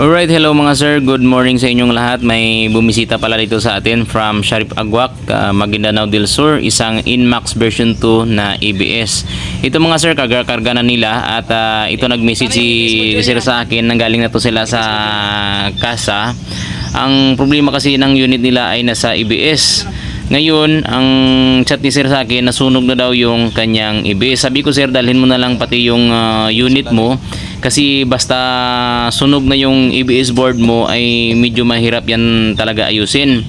Alright, hello mga sir. Good morning sa inyong lahat. May bumisita pala dito sa atin from Sharif Agwak, uh, Maguindanao del Sur, isang Inmax version 2 na ABS. Ito mga sir, karga-karga na nila at ah, ito nag-message si sir sa akin, nanggaling na to sila sa kasa. Ang problema kasi ng unit nila ay nasa ABS. Ngayon, ang chat ni sir sa akin, nasunog na daw yung kanyang ABS. Sabi ko sir, dalhin mo na lang pati yung ah, unit mo kasi basta sunog na yung ABS board mo ay medyo mahirap yan talaga ayusin.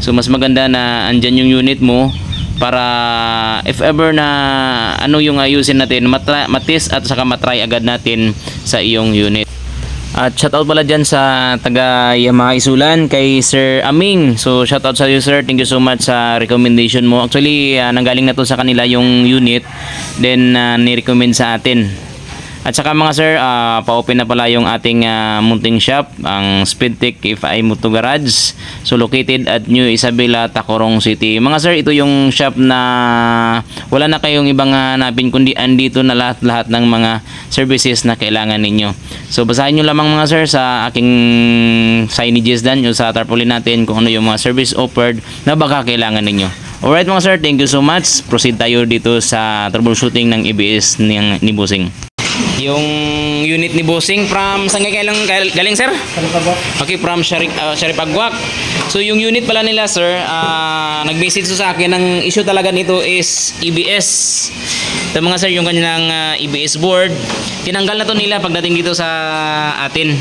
So mas maganda na andyan yung unit mo para if ever na ano yung ayusin natin, matra- matis at saka matry agad natin sa iyong unit. At shoutout pala dyan sa taga Yamaha Isulan kay Sir Aming. So shoutout sa iyo sir. Thank you so much sa recommendation mo. Actually, ah, nanggaling na to sa kanila yung unit. Then ah, ni-recommend sa atin. At saka mga sir, ah, pa-open na pala yung ating ah, munting shop, ang Speedtech FI Moto Garage. So located at New Isabela, Tacorong City. Mga sir, ito yung shop na wala na kayong ibang hanapin kundi andito na lahat-lahat ng mga services na kailangan ninyo. So basahin nyo lamang mga sir sa aking signages dan yung sa tarpaulin natin kung ano yung mga service offered na baka kailangan ninyo. Alright mga sir, thank you so much. Proceed tayo dito sa troubleshooting ng ABS ng, ni Busing. Yung unit ni Bossing from saan kailang galing, galing sir? Okay, from Sharif, uh, Sharif Agwak. So yung unit pala nila sir, ah, nag-message sa akin, ang issue talaga nito is EBS. Ito mga sir, yung kanilang ah, EBS board. Tinanggal na to nila pagdating dito sa atin.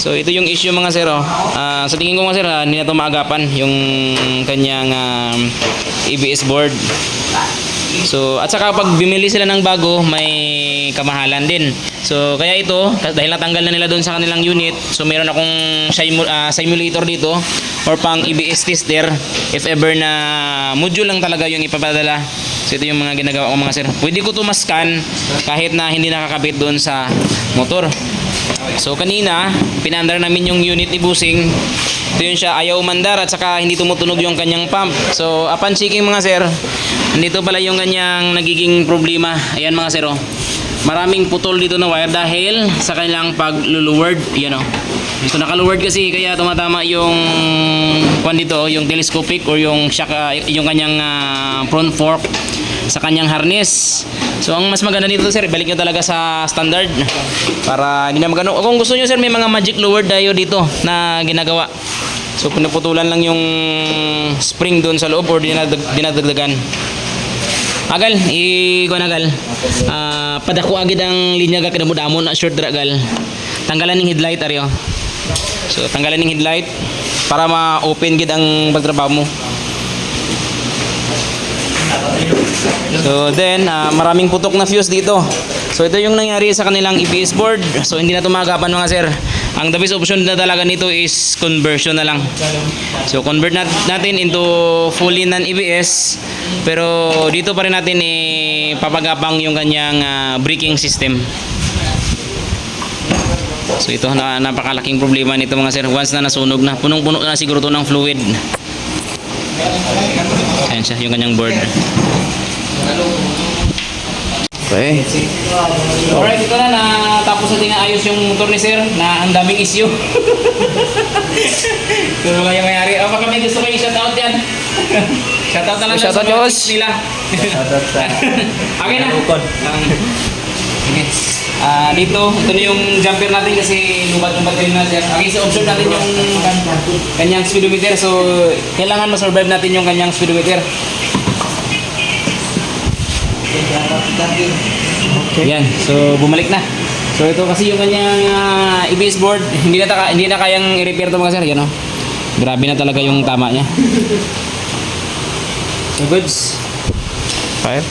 So ito yung issue mga sir. Oh. Ah, sa tingin ko mga sir, ah, hindi na to maagapan yung kanyang ah, EBS board. So, at saka pag bumili sila ng bago, may kamahalan din. So, kaya ito, dahil natanggal na nila doon sa kanilang unit, so meron akong ah, simulator dito or pang EBS tester if ever na module lang talaga yung ipapadala. So, ito yung mga ginagawa ko mga sir. Pwede ko to mascan kahit na hindi nakakabit doon sa motor. So kanina, pinandar namin yung unit ni Busing. Ito yun siya, ayaw umandar at saka hindi tumutunog yung kanyang pump. So upon checking mga sir, nandito pala yung kanyang nagiging problema. Ayan mga sir oh. Maraming putol dito na wire dahil sa kanilang pagluluward. Yan oh. Ito nakaluward kasi kaya tumatama yung kwan dito, yung telescopic or yung shock, ah, yung kanyang ah, front fork sa kanyang harness. So ang mas maganda dito sir, balik nyo talaga sa standard para hindi na magano. Kung gusto nyo sir, may mga magic lower tayo dito na ginagawa. So pinuputulan lang yung spring doon sa loob or dinadag, dinadagdagan. Agal, i ko agal. Ah, padako agad ang linya ga kinamudamon na short dragal. Tanggalan ng headlight aryo. So tanggalan ng headlight para ma-open gid ang pagtrabaho mo. So then, ah, maraming putok na fuse dito. So ito yung nangyari sa kanilang EBS board. So hindi na ito magapan mga sir. Ang the best option na talaga nito is conversion na lang. So convert nat- natin into fully non-EBS. Pero dito pa rin natin ipapagapang yung kanyang ah, braking system. So ito na napakalaking problema nito mga sir. Once na nasunog na, punong-puno na siguro to ng fluid. Ayan siya, yung kanyang board. Okay. Alright, ito na natapos natin na ayos yung motor ni sir na ang daming issue. Pero kaya mayari. O baka may gusto kayo shoutout yan. shoutout na lang sa Shoutout, mga Diyos. tips nila. okay na. Um, Ah, dito, ito na yung jumper natin kasi lubat yung battery natin. Okay, so observe natin yung kanyang speedometer. So, kailangan ma-survive natin yung kanyang speedometer. Yan, so bumalik na. So ito kasi yung kanyang ah, EBS board, hindi na taka, hindi na kayang i-repair to mga sir, yan oh. Grabe na talaga yung tama niya. So goods. Fire?